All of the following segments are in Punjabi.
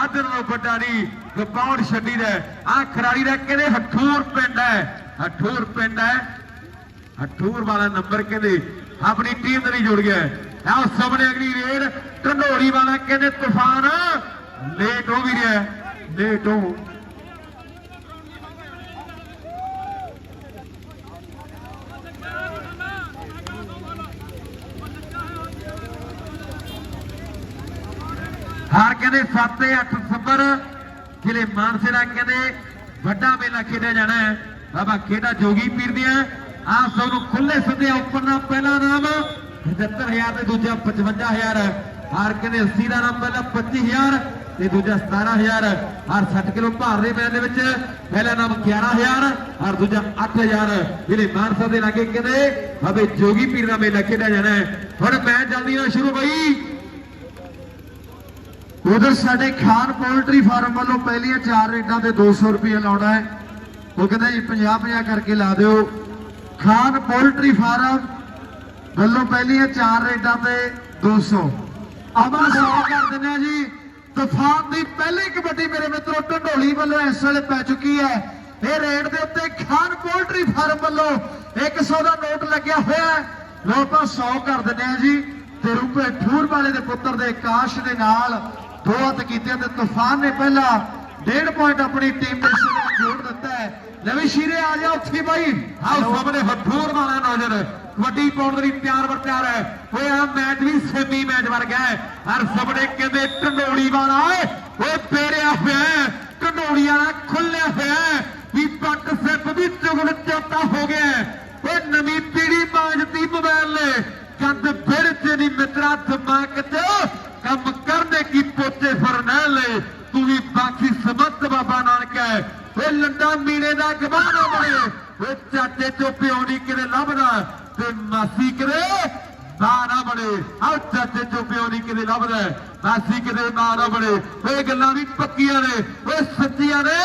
ਸਾਧਨ ਨੂੰ ਵੱਡਾ ਨਹੀਂ ਗਪੌੜ ਛੱਡੀ ਦਾ ਆ ਖਿਡਾਰੀ ਦਾ ਕਹਿੰਦੇ? ਹਠੂਰ ਪਿੰਡ ਹੈ। ਹਠੂਰ ਪਿੰਡ ਹੈ। ਹਠੂਰ ਵਾਲਾ ਨੰਬਰ ਕਹਿੰਦੇ ਆਪਣੀ ਟੀਮ ਦੇ ਲਈ ਜੁੜ ਗਿਆ ਆਹ ਸਾਹਮਣੇ ਅਗਲੀ ਰੇਡ, ਢੰਡੋਰੀ ਵਾਲਾ ਕਹਿੰਦੇ ਤੂਫਾਨ। ਲੇਟ ਹੋ ਵੀ ਰਿਹਾ ਲੇਟ ਹੋ ਹਾਰ ਕਹਿੰਦੇ 7 ਤੇ 8 ਸਤੰਬਰ ਜ਼ਿਲ੍ਹੇ ਮਾਨਸੇ ਦਾ ਕਹਿੰਦੇ ਵੱਡਾ ਮੇਲਾ ਖੇਡਿਆ ਜਾਣਾ ਹੈ। ਬਾਬਾ ਖੇਡਾ ਜੋਗੀ ਪੀਰ ਦੀਆਂ। ਆਪ ਸਭ ਨੂੰ ਖੁੱਲੇ ਸੱਦੇ ਉੱਪਰ ਦਾ ਪਹਿਲਾ ਨਾਮ। 75000 ਤੇ ਦੂਜਾ 55000 ਹਾਰ ਕਹਿੰਦੇ 80 ਦਾ ਨਾਮ ਪਹਿਲਾ 25000 ਤੇ ਦੂਜਾ 17000 ਹਰ 60 ਕਿਲੋ ਭਾਰ ਦੇ ਮੈਚ ਦੇ ਵਿੱਚ। ਪਹਿਲਾ ਨਾਮ 11000 ਹਰ ਦੂਜਾ 8000 ਜਿਹੜੇ ਮਾਨਸਾ ਦੇ ਲਾਗੇ ਕਹਿੰਦੇ ਬਾਬੇ ਜੋਗੀ ਪੀਰ ਦਾ ਮੇਲਾ ਖੇਡਿਆ ਜਾਣਾ ਹੈ। ਹੁਣ ਮੈਚ ਜਲਦੀ ਨਾਲ ਸ਼ੁਰੂ ਹੋਈ। ਉਧਰ ਸਾਡੇ ਖਾਨ ਪੋਲਟਰੀ ਫਾਰਮ ਵੱਲੋਂ ਪਹਿਲੀਆਂ ਚਾਰ ਰੇਟਾਂ ਤੇ 200 ਰੁਪਏ ਲਾਉਣਾ ਹੈ। ਉਹ ਕਹਿੰਦਾ ਜੀ 50 50 ਕਰਕੇ ਲਾ ਦਿਓ। ਖਾਨ ਪੋਲਟਰੀ ਫਾਰਮ ਵੱਲੋਂ ਪਹਿਲੀਆਂ ਚਾਰ ਰੇਟਾਂ ਤੇ 200 ਆਪਾਂ ਸਵਾਲ ਕਰ ਦਿੰਦੇ ਆ ਜੀ। ਤੂਫਾਨ ਦੀ ਪਹਿਲੀ ਕਬੱਡੀ ਮੇਰੇ ਮਿੱਤਰੋ, ਢੰਡੋਲੀ ਵੱਲੋਂ ਇਸ ਵੇਲੇ ਪੈ ਚੁੱਕੀ ਹੈ। ਇਹ ਰੇਟ ਦੇ ਉੱਤੇ ਖਾਨ ਪੋਲਟਰੀ ਫਾਰਮ ਵੱਲੋਂ 100 ਦਾ ਨੋਟ ਲੱਗਿਆ ਹੋਇਆ ਹੈ। ਲੋ ਆਪਾਂ 100 ਕਰ ਦਿੰਦੇ ਆ ਜੀ। ਤੇ ਰੂਪੇ ਠੂਰ ਵਾਲੇ ਦੇ ਪੁੱਤਰ ਦੇ ਕਾਸ਼ ਦੇ ਨਾਲ ਦੋ ਹੱਥ ਕੀਤੇ ਤੇ ਤੂਫਾਨ ਨੇ ਪਹਿਲਾ ਡੇਢ ਪੁਆਇੰਟ ਆਪਣੀ ਟੀਮ ਦੇ ਸਿਰ ਵਿੱਚ ਜੋੜ ਦਿੱਤਾ ਹੈ। ਨਵੀਂ ਸ਼ੀਰੇ ਆ ਜਾ ਉੱਥੇ ਬਾਈ। ਆਓ ਸਾਹਮਣੇ ਹਠੂਰ ਵਾਲਾ ਨੌਜਰ। ਕਬੱਡੀ ਪਾਉਣ ਦੇ ਲਈ ਤਿਆਰ ਬਰ ਤਿਆਰ ਹੈ। ਹੋਇਆ ਮੈਚ ਵੀ ਸੈਮੀ ਮੈਚ ਵਰਗਾ ਹੈ। ਹਰ ਸਾਹਮਣੇ ਕਹਿੰਦੇ ਢੰਡੋਲੀ ਵਾਲਾ ਓਏ ਓਏ ਪੇਰਿਆ ਹੋਇਆ ਹੈ, ਢੰਡੋਲੀ ਵਾਲਾ ਖੁੱਲਿਆ ਹੋਇਆ ਹੈ, ਵੀ ਪੱਟ ਸਿੱਪ ਵੀ ਚੁਗਲ ਚੌਤਾ ਹੋ ਗਿਆ ਹੈ। ਓਏ ਨਵੀਂ ਪੀੜੀ ਬਾਜਦੀ ਮੋਬਾਈਲ ਨੇ। ਕੰਦ ਫਿਰ ਚ ਨਹੀਂ ਮਿੱਤਰਾ ਦਿਮਾਗ ਚ ਕੰਮ ਕਰਨੇ ਕੀ ਪੋਤੇ ਫਰਨੈਲੇ ਤੂੰ ਵੀ ਬਾਕੀ ਸਮਤ ਬਾਬਾ ਨਾਨਕ ਹੈ ਓਏ ਲੰਡਾ ਮੀਨੇ ਦਾ ਗਵਾਨਾ ਬਣੇ ਚਾਚੇ ਚੋਂ ਪਿਓ ਨਹੀਂ ਕਿਤੇ ਲੱਭਦਾ ਤੇ ਮਾਸੀ ਕਿਤੇ ਮਾਂ ਨਾ ਬਣੇ। ਆਹ ਚਾਚੇ ਚੋਂ ਪਿਓ ਨਹੀਂ ਕਿਤੇ ਲੱਭਦਾ ਮਾਸੀ ਕਿਤੇ ਮਾਂ ਨਾ ਬਣੇ। ਓਏ ਗੱਲਾਂ ਵੀ ਪੱਕੀਆਂ ਨੇ ਓਏ ਸੱਚੀਆਂ ਨੇ।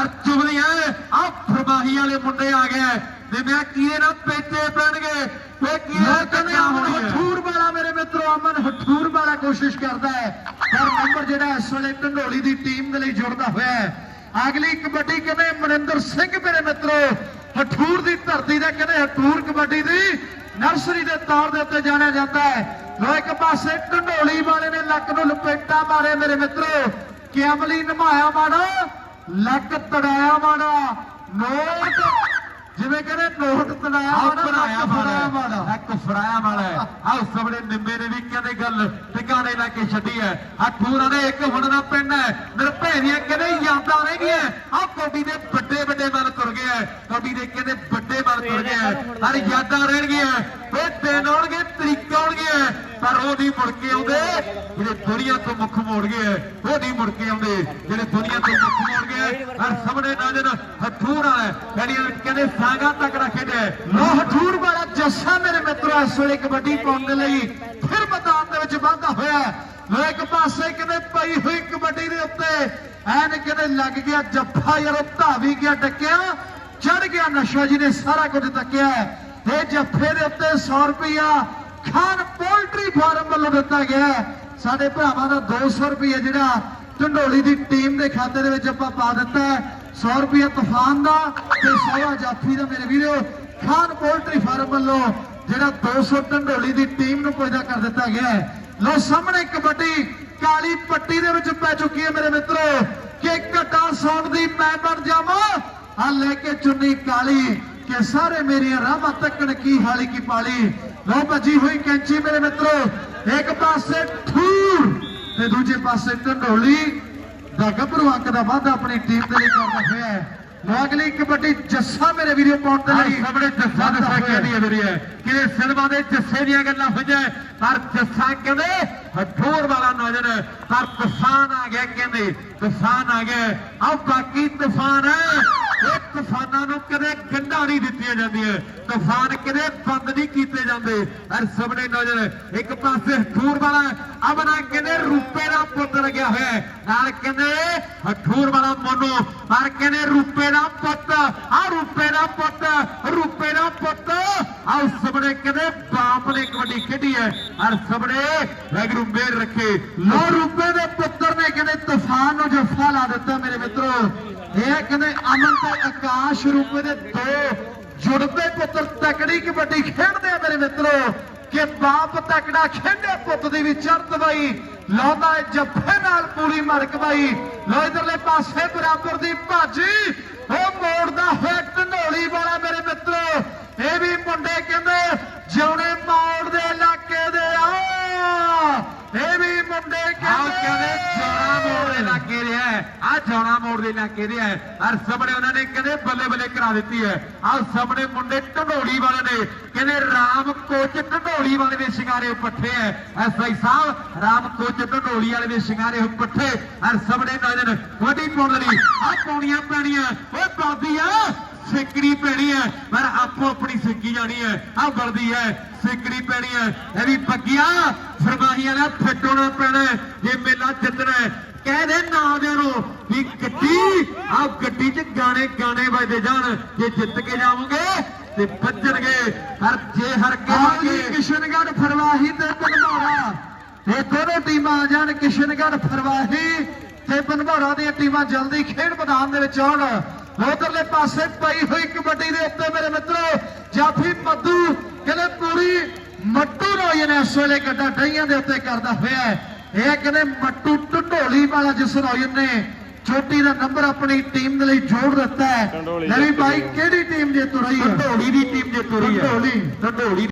ਅਰ ਚੁਗਲੀਆਂ ਆਹ ਫਰਮਾਹੀ ਵਾਲੇ ਮੁੰਡੇ ਆ ਗਏ ਤੇ ਮੈਂ ਕੀਏ ਨਾ ਪੇਚੇ ਪੈਣਗੇ? ਓਏ ਕੀਏ ਮੈਂ ਕਹਿੰਦੇ ਕੱਟਿਆ ਅਮਨ ਹੋਣੀ ਹੈ ਹਠੂਰ ਵਾਲਾ ਮੇਰੇ ਮਿੱਤਰੋ ਅਮਨ ਹਠੂਰ ਵਾਲਾ ਕੋਸ਼ਿਸ਼ ਕਰਦਾ ਹੈ। ਪਰ ਨੰਬਰ ਜਿਹੜਾ ਇਸ ਵੇਲੇ ਢੰਡੋਲੀ ਦੀ ਟੀਮ ਦੇ ਲਈ ਜੁੜਦਾ ਹੋਇਆ ਹੈ। ਅਗਲੀ ਕਬੱਡੀ ਕਹਿੰਦੇ ਮਨਿੰਦਰ ਸਿੰਘ ਮੇਰੇ ਮਿੱਤਰੋ? ਹਠੂਰ ਦੀ ਧਰਤੀ ਦਾ ਕਹਿੰਦੇ ਹਠੂਰ ਕਬੱਡੀ ਦੀ ਨਰਸਰੀ ਦੇ ਤੌਰ ਦੇ ਉੱਤੇ ਜਾਣਿਆ ਜਾਂਦਾ ਹੈ। ਲੋ ਇੱਕ ਪਾਸੇ ਢੰਡੋਲੀ ਵਾਲੇ ਨੇ ਲੱਕ ਨੂੰ ਲਪੇਟਾ ਮਾਰੇ ਮੇਰੇ ਮਿੱਤਰੋ। ਕਿ ਅਮਲੀ ਨਿਭਾਇਆ ਮਾੜਾ, ਲੱਕ ਤੜਾਇਆ ਮਾੜਾ। ਨੋਟ ਜਿਵੇਂ ਕਹਿੰਦੇ ਨੋਟ ਮਾੜਾ ਬਣਾਇਆ ਮਾੜਾ। ਇੱਕ ਫੜਾਇਆ ਮਾੜਾ। ਆਹ ਸਭੜੇ ਨਿੰਬੇ ਨੇ ਵੀ ਕਹਿੰਦੇ ਗੱਲ ਟਿਕਾਣੇ ਲਾ ਕੇ ਛੱਡੀ ਹੈ। ਆ ਠੂਰਾਂ ਨੇ ਇੱਕ ਹੁਣ ਦਾ ਪਿੰਡ ਹੈ। ਮੇਰੇ ਭੈਣੀਆਂ ਕਹਿੰਦੇ ਯਾਦਾਂ ਰਹਿ ਗਈਆਂ। ਆਹ ਕੋਡੀ ਦੇ ਵੱਡੇ ਵੱਡੇ ਮਨ ਤੁਰ ਗਏ ਹੈ। ਕੋਡੀ ਦੇ ਕਹਿੰਦੇ ਵੱਡੇ ਮਨ ਤੁਰ ਗਏ ਹੈ। ਹਰ ਯਾਦਾਂ ਰਹਿਣ ਗਈਆਂ ਓਏ ਦਿਨ ਆਉਣਗੇ ਤਰੀਕੇ ਆਉਣਗੇ ਪਰ ਉਹ ਨਹੀਂ ਮੁੜ ਕੇ ਆਉਂਦੇ। ਜਿਹੜੇ ਦੁਨੀਆ ਤੋਂ ਮੁੱਖ ਮੋੜ ਗਏ ਹੈ, ਉਹ ਨਹੀਂ ਮੁੜ ਕੇ ਆਉਂਦੇ। ਜਿਹੜੇ ਦੁਨੀਆ ਤੋਂ ਮੁੱਖ ਮੋੜ ਗਏ ਹਰ ਸਾਹਮਣੇ ਨਜ਼ਰ ਹਥੂਰ ਵਾਲਾ ਹੈ। ਜਿਹੜੀਆਂ ਕਹਿੰਦੇ ਸਾਗਾ ਤੱਕੜਾ ਖੇਡਿਆ ਹੈ। ਲੋ ਵਾਲਾ ਜੱਸਾ ਮੇਰੇ ਮਿੱਤਰੋ, ਇਸ ਵੇਲੇ ਕਬੱਡੀ ਪਾਉਣ ਦੇ ਲਈ ਫਿਰ ਮੈਦਾਨ ਦੇ ਵਿੱਚ ਵਾਧਾ ਹੋਇਆ ਲੋ ਇੱਕ ਪਾਸੇ ਕਿਤੇ ਪਈ ਹੋਈ ਕਬੱਡੀ ਦੇ ਉੱਤੇ। ਐਨ ਕਿਤੇ ਲੱਗ ਗਿਆ, ਜੱਫਾ ਯਾਰ ਧਾਵੀ ਗਿਆ ਟੱਕਿਆ ਚੜ ਗਿਆ ਨਸ਼ਾ ਜੀ ਨੇ, ਸਾਰਾ ਕੁਝ ਤੱਕਿਆ ਹੈ। ਇਹ ਜੱਫੇ ਦੇ ਉੱਤੇ 100 ਰੁਪਇਆ ਖਾਨ ਪੋਲਟਰੀ ਫਾਰਮ ਵੱਲੋਂ ਦਿੱਤਾ ਗਿਆ ਸਾਡੇ ਭਰਾਵਾਂ ਦਾ 200 ਰੁਪਇਆ ਜਿਹੜਾ ਢੰਡੋਲੀ ਦੀ ਟੀਮ ਦੇ ਖਾਤੇ ਦੇ ਵਿੱਚ ਆਪਾਂ ਪਾ ਦਿੱਤਾ ਹੈ। 100 ਰੁਪਇਆ ਤੂਫਾਨ ਦਾ ਤੇ 100 ਜਾਫੀ ਦਾ ਮੇਰੇ ਵੀਰੋ, ਖਾਨ ਪੋਲਟਰੀ ਫਾਰਮ ਵੱਲੋਂ ਜਿਹੜਾ 200 ਢੰਡੋਲੀ ਦੀ ਟੀਮ ਨੂੰ ਪੈਦਾ ਕਰ ਦਿੱਤਾ ਗਿਆ ਹੈ। ਲੋ ਸਾਹਮਣੇ ਕਬੱਡੀ ਕਾਲੀ ਪੱਟੀ ਦੇ ਵਿੱਚ ਪੈ ਚੁੱਕੀ ਹੈ ਮੇਰੇ ਮਿੱਤਰੋ, ਕਿ ਘਟਾ ਸੌਣ ਦੀ ਮੈਂ ਬਣ ਜਾਵਾਂ। ਆ ਲੈ ਕੇ ਚੁੰਨੀ ਕਾਲੀ, ਕਿ ਸਾਰੇ ਮੇਰੀਆਂ ਰਾਹਾਂ ਤੱਕਣ ਕੀ ਹਾਲੀ ਕੀ ਪਾਲੀ। ਲੋ ਭੱਜੀ ਹੋਈ ਕੈਂਚੀ ਮੇਰੇ ਮਿੱਤਰੋ, ਇੱਕ ਪਾਸੇ ਠੂਰ ਤੇ ਦੂਜੇ ਪਾਸੇ ਢੰਡੋਲੀ ਦਾ ਗੱਭਰੂ ਅੰਕ ਦਾ ਵਾਧਾ ਆਪਣੀ ਟੀਮ ਦੇ ਲਈ ਕਰਦਾ ਹੋਇਆ ਹੈ। ਅਗਲੀ ਕਬੱਡੀ ਜੱਸਾ ਮੇਰੇ ਵੀਰੋ ਪਾਉਣ ਦੇ ਲਈ ਸਾਹਮਣੇ ਜੱਸਾ ਦੇ ਸਾਕਿਆ ਦੀ ਅਮਰੀ ਹੈ ਕਿਤੇ ਸਿਨੇਮਾ ਦੇ ਜੱਸੇ ਦੀਆਂ ਗੱਲਾਂ ਹੋਈਆਂ ਪਰ ਜੱਸਾ ਕਹਿੰਦੇ ਹਠੋਰ ਵਾਲਾ ਨਜ਼ਰ ਪਰ ਤੂਫਾਨ ਆ ਗਿਆ ਕਹਿੰਦੇ। ਤੂਫਾਨ ਆ ਗਿਆ। ਆਹ ਬਾਕੀ ਤੂਫਾਨ ਹੈ। ਨੂੰ ਨਹੀਂ ਦਿੱਤੀਆਂ ਜਾਂਦੀਆਂ। ਤੂਫਾਨ ਕਦੇ ਬੰਦ ਨਹੀਂ ਕੀਤੇ ਜਾਂਦੇ। ਹਰ ਸਭ ਨਜ਼ਰ ਇੱਕ ਪਾਸੇ ਠੂਰ ਵਾਲਾ ਅਬਨਾ ਕਹਿੰਦੇ ਰੂਪੇ ਦਾ ਪੁੱਤ ਲੱਗਿਆ ਹੋਇਆ ਨਾਲ ਕਹਿੰਦੇ ਹਠੂਰ ਵਾਲਾ ਮੋਨੋ, ਪਰ ਕਹਿੰਦੇ ਰੂਪੇ ਦਾ ਪੁੱਤ ਆ ਰੂਪੇ ਦਾ ਪੁੱਤ, ਰੂਪੇ ਦਾ ਪੁੱਤ। ਆ ਸਭ ਨੇ ਕਹਿੰਦੇ ਬਾਪ ਨੇ ਕਬੱਡੀ ਖੇਡੀ ਹੈ। ਹਰ ਸਭ ਨੇ ਵੈਗਰੂ ਮੇਰ ਰੱਖੇ। ਲੋ ਰੂਪੇ ਦੇ ਪੁੱਤਰ ਨੇ ਕਹਿੰਦੇ ਤੂਫਾਨ ਨੂੰ ਜੱਫਾ ਲਾ ਦਿੱਤਾ। ਮੇਰੇ ਮਿੱਤਰੋ ਇਹ ਕਹਿੰਦੇ ਅਮਨ ਤੇ ਆਕਾਸ਼ ਰੂਪੇ ਦੇ ਦੋ ਜੁੜਦੇ ਪੁੱਤਰ ਤਕੜੀ ਕਬੱਡੀ ਖੇਡਦੇ ਆ ਮੇਰੇ ਮਿੱਤਰੋ, ਕਿ ਬਾਪ ਤਕੜਾ ਖੇਡੇ ਪੁੱਤ ਦੀ ਵੀ ਚੜ੍ਹਤ ਬਾਈ। ਲਾਉਂਦਾ ਹੈ ਜੱਫੇ ਨਾਲ ਪੂਰੀ ਮੜਕ ਬਾਈ। ਲੋ ਇਧਰਲੇ ਪਾਸੇ ਬਰਾਬਰ ਦੀ ਭਾਜੀ। ਉਹ ਮੋੜਦਾ ਹੋਇਆ ਢੰਡੋਲੀ ਵਾਲਾ ਮੇਰੇ ਮਿੱਤਰੋ। ਇਹ ਵੀ ਮੁੰਡੇ ਕਹਿੰਦੇ, ਜਿਉਣੇ ਮੌੜ ਦੇ ਇਲਾਕੇ ਦੇ ਆ ਇਹ ਵੀ ਮੁੰਡੇ ਆਹ ਕਹਿੰਦੇ ਜੋੜਾ ਮੋੜ ਦੇ ਇਲਾਕੇ ਦੇ ਹੈ ਆ ਜੋੜਾ ਮੋੜ ਦੇ ਇਲਾਕੇ ਦੇ ਹੈ ਹਰ ਸਾਹਮਣੇ ਉਹਨਾਂ ਨੇ ਕਹਿੰਦੇ ਬੱਲੇ ਬੱਲੇ ਕਰਾ ਦਿੱਤੀ ਹੈ। ਆਹ ਸਾਹਮਣੇ ਮੁੰਡੇ ਢੰਡੋਲੀ ਵਾਲੇ ਨੇ ਕਹਿੰਦੇ ਰਾਮ ਕੋਚ ਢੰਡੋਲੀ ਵਾਲੇ ਦੇ ਸ਼ਿੰਗਾਰੇ ਪੱਠੇ ਹੈ। ਐਸਆਈ ਸਾਹਿਬ, ਰਾਮ ਕੋਚ ਢੰਡੋਲੀ ਵਾਲੇ ਦੇ ਸ਼ਿੰਗਾਰੇ ਪੱਠੇ। ਹਰ ਸਾਹਮਣੇ ਨਜ਼ਰ ਵੱਡੀ ਪਾਉਣ ਲਈ। ਆ ਪੌਣੀਆਂ ਪੈਣੀਆਂ। ਓਏ ਬਾਦੀ ਆ, ਸਿੱਕੜੀ ਪੈਣੀ ਹੈ। ਪਰ ਆਪੋ ਆਪਣੀ ਸਿੱਕੀ ਜਾਣੀ ਹੈ। ਆ ਬਲਦੀ ਹੈ, ਸਿੱਕੜੀ ਪੈਣੀ ਹੈ। ਇਹ ਵੀ ਬੱਗੀਆਂ ਫਰਮਾਹੀਆਂ ਦਾ ਹੋਣਾ ਪੈਣਾ ਜੇ ਮੇਲਾ ਜਿੱਤਣਾ ਹੈ। ਕਹਿ ਦੇ ਨਾ ਦੇ ਨੂੰ ਵੀ ਗਾਣੇ ਗਾਣੇ ਵੱਜਦੇ ਜਾਣ ਜੇ ਜਿੱਤ ਕੇ ਜਾਵੋਗੇ ਤੇ ਵੱਜਣਗੇ ਹਰ ਜੇ ਹਰ ਕੇ। ਕਿਸ਼ਨਗੜ੍ਹ ਫਰਵਾਹੀ ਤੇ ਬਨਭੌਰਾ ਇਹ ਦੋਨੋਂ ਟੀਮਾਂ ਆ ਜਾਣ ਕਿਸ਼ਨਗੜ੍ਹ ਫਰਵਾਹੀ ਤੇ ਬਨਭੌਰਾ ਦੀਆਂ ਟੀਮਾਂ ਜਲਦੀ ਖੇਡ ਮੈਦਾਨ ਦੇ ਵਿੱਚ ਆਉਣ ਉਧਰਲੇ ਪਾਸੇ ਪਈ ਹੋਈ ਕਬੱਡੀ ਦੇ ਉੱਤੇ ਮੇਰੇ ਮਿੱਤਰੋ ਜਾਫੀ ਮੱਦੂ ਕਹਿੰਦੇ ਪੂਰੀ ਮੱਟੂ ਰੋਇਨ ਇਸ ਵੇਲੇ ਗੱਡਾ ਡਈਆਂ ਦੇ ਉੱਤੇ ਕਰਦਾ ਹੋਇਆ। ਇਹ ਕਹਿੰਦੇ ਮੱਟੂ ਢੰਡੋਲੀ ਵਾਲਾ ਜਿਸ ਰੋਇਨ ਨੇ ਚੋਟੀ ਦਾ ਨੰਬਰ ਆਪਣੀ ਟੀਮ ਦੇ ਲਈ ਜੋੜ ਦਿੱਤਾ ਹੈ। ਢੰਡੋਲੀ ਲੈ ਵੀ ਬਾਈ ਕਿਹੜੀ ਟੀਮ ਜੇ ਤੁਰਈ ਹੈ? ਢੰਡੋਲੀ ਦੀ ਟੀਮ ਜੇ ਤੁਰੀ ਹੈ। ਢੰਡੋਲੀ। ਢੰਡੋਲੀ